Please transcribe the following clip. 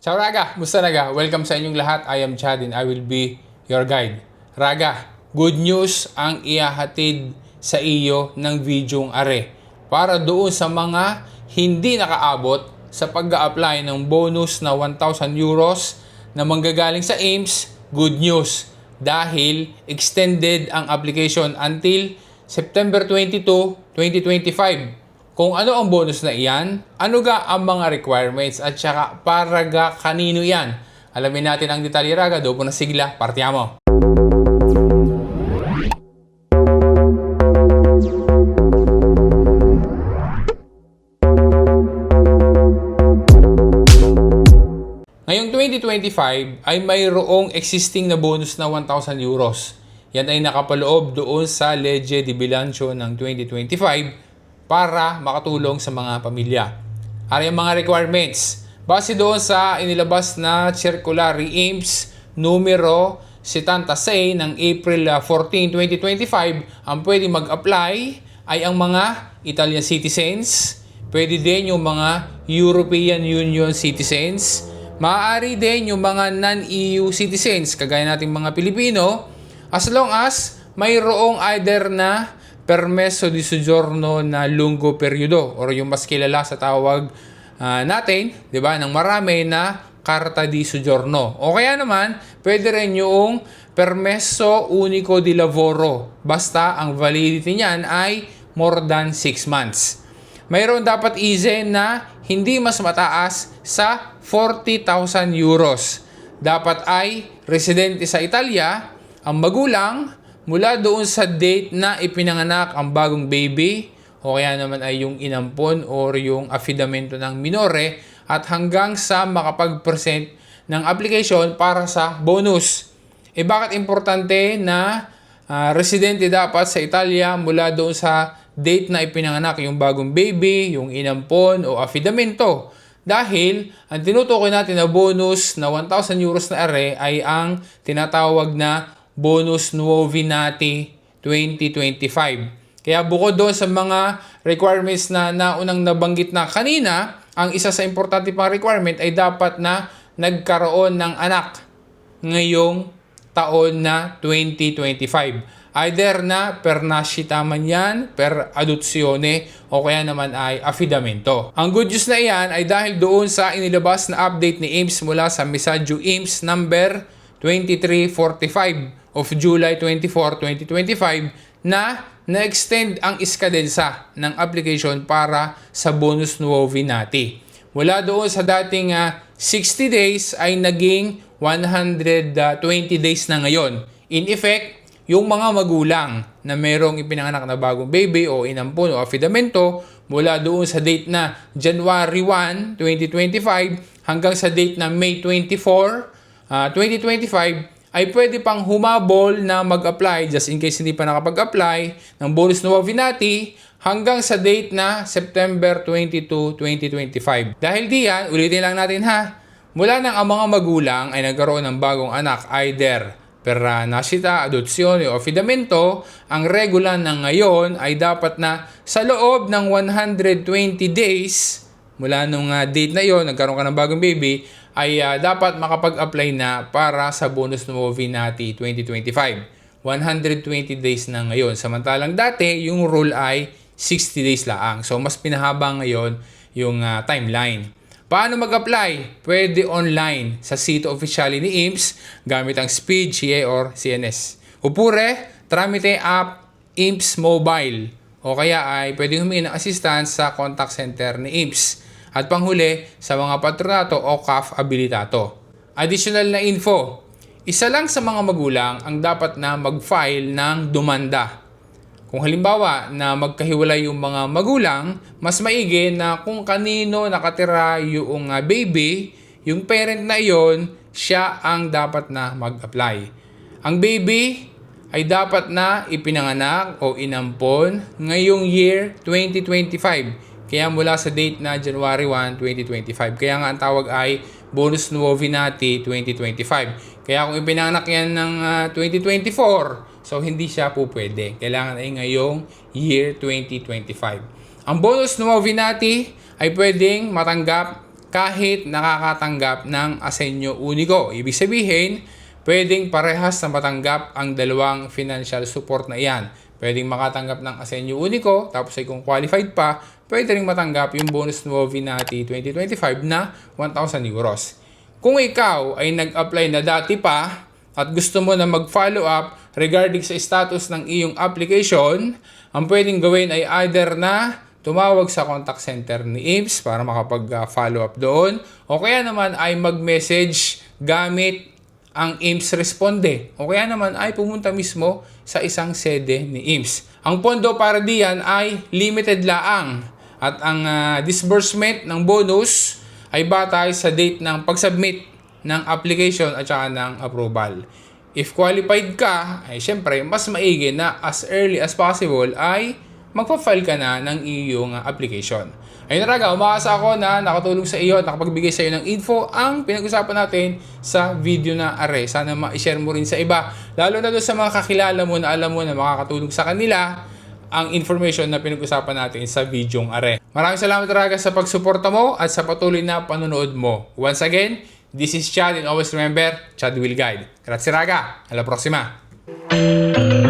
Ciao Raga! Musta naga? Welcome sa inyong lahat. I am Chad and I will be your guide. Raga, good news ang ihahatid sa iyo ng videong are para doon sa mga hindi nakaabot sa pag apply ng bonus na 1,000 euros na manggagaling sa AIMS, good news dahil extended ang application until September 22, 2025. Kung ano ang bonus na iyan, ano ga ang mga requirements at saka para ga kanino yan. Alamin natin ang detalye raga, doon po na sigla, partiamo. Ngayong 2025 ay mayroong existing na bonus na 1,000 euros. Yan ay nakapaloob doon sa Legge di Bilancio ng 2025 para makatulong sa mga pamilya. Ano yung mga requirements? Base doon sa inilabas na Circular AIMS numero 76 ng April ah, 14, 2025, ang pwede mag-apply ay ang mga Italian citizens, pwede din yung mga European Union citizens, maaari din yung mga non-EU citizens, kagaya nating mga Pilipino, as long as mayroong either na permeso di soggiorno na lungo periodo or yung mas kilala sa tawag ah, natin, 'di ba, ng marami na carta di soggiorno. O kaya naman, pwede rin yung permeso unico di lavoro. Basta ang validity niyan ay more than 6 months. Mayroon dapat easy na hindi mas mataas sa 40,000 euros. Dapat ay residente sa Italia, ang magulang mula doon sa date na ipinanganak ang bagong baby o kaya naman ay yung inampon or yung affidamento ng minore at hanggang sa makapag-present ng application para sa bonus. Eh bakit importante na ah, residente dapat sa Italia mula doon sa date na ipinanganak yung bagong baby, yung inampon o affidamento? Dahil ang tinutukoy natin na bonus na 1,000 euros na are ay ang tinatawag na bonus nuovi nati 2025. Kaya bukod doon sa mga requirements na naunang nabanggit na kanina, ang isa sa importante pang requirement ay dapat na nagkaroon ng anak ngayong taon na 2025. Either na per nascita man yan, per adozione, o kaya naman ay affidamento. Ang good news na iyan ay dahil doon sa inilabas na update ni AIMS mula sa Misadyo AIMS number 2345 of July 24, 2025 na na-extend ang iskadensa ng application para sa bonus nuovi nati. Mula doon sa dating ah, 60 days ay naging 120 days na ngayon. In effect, yung mga magulang na merong ipinanganak na bagong baby o inampon o affidamento mula doon sa date na January 1, 2025 hanggang sa date na May 24, ah, 2025 ay pwede pang humabol na mag-apply just in case hindi pa nakapag-apply ng bonus na Wavinati hanggang sa date na September 22, 2025. Dahil diyan, ulitin lang natin ha, mula nang ang mga magulang ay nagkaroon ng bagong anak either per nasita, adotsyon o affidamento, ang regula na ngayon ay dapat na sa loob ng 120 days mula nung uh, date na yon nagkaroon ka ng bagong baby, ay uh, dapat makapag-apply na para sa bonus na movie nati 2025. 120 days na ngayon. Samantalang dati, yung rule ay 60 days lang. So, mas pinahaba ngayon yung uh, timeline. Paano mag-apply? Pwede online sa sito officially ni IMS gamit ang Speed, CA, or CNS. Upure, tramite app IMS Mobile o kaya ay pwede humingi ng assistance sa contact center ni IMS. At panghuli, sa mga patronato o CAF abilitato. Additional na info, isa lang sa mga magulang ang dapat na mag-file ng dumanda. Kung halimbawa na magkahiwalay yung mga magulang, mas maigi na kung kanino nakatira yung uh, baby, yung parent na iyon, siya ang dapat na mag-apply. Ang baby ay dapat na ipinanganak o inampon ngayong year 2025. Kaya mula sa date na January 1, 2025. Kaya nga ang tawag ay Bonus Nuovi Nati 2025. Kaya kung ipinanganak yan ng uh, 2024, so hindi siya po pwede. Kailangan ay ngayong year 2025. Ang Bonus Nuovi Nati ay pwedeng matanggap kahit nakakatanggap ng asenyo uniko. Ibig sabihin, pwedeng parehas na matanggap ang dalawang financial support na iyan. Pwedeng makatanggap ng asenyo uniko, tapos ay kung qualified pa, pwede rin matanggap yung bonus Novinati 2025 na 1,000 euros. Kung ikaw ay nag-apply na dati pa at gusto mo na mag-follow up regarding sa status ng iyong application, ang pwedeng gawin ay either na tumawag sa contact center ni IMS para makapag-follow up doon o kaya naman ay mag-message gamit ang IMS Responde o kaya naman ay pumunta mismo sa isang sede ni IMS. Ang pondo para diyan ay limited laang at ang ah, disbursement ng bonus ay batay sa date ng pag-submit ng application at saka ng approval. If qualified ka, ay syempre, mas maigi na as early as possible ay magpa-file ka na ng iyong application. Ayun raga, umaasa ako na nakatulong sa iyo at nakapagbigay sa iyo ng info ang pinag-usapan natin sa video na are. Sana ma-share mo rin sa iba. Lalo na doon sa mga kakilala mo na alam mo na makakatulong sa kanila ang information na pinag-usapan natin sa videong are. Maraming salamat talaga sa pagsuporta mo at sa patuloy na panonood mo. Once again, this is Chad and always remember, Chad will guide. Grazie raga, alla prossima!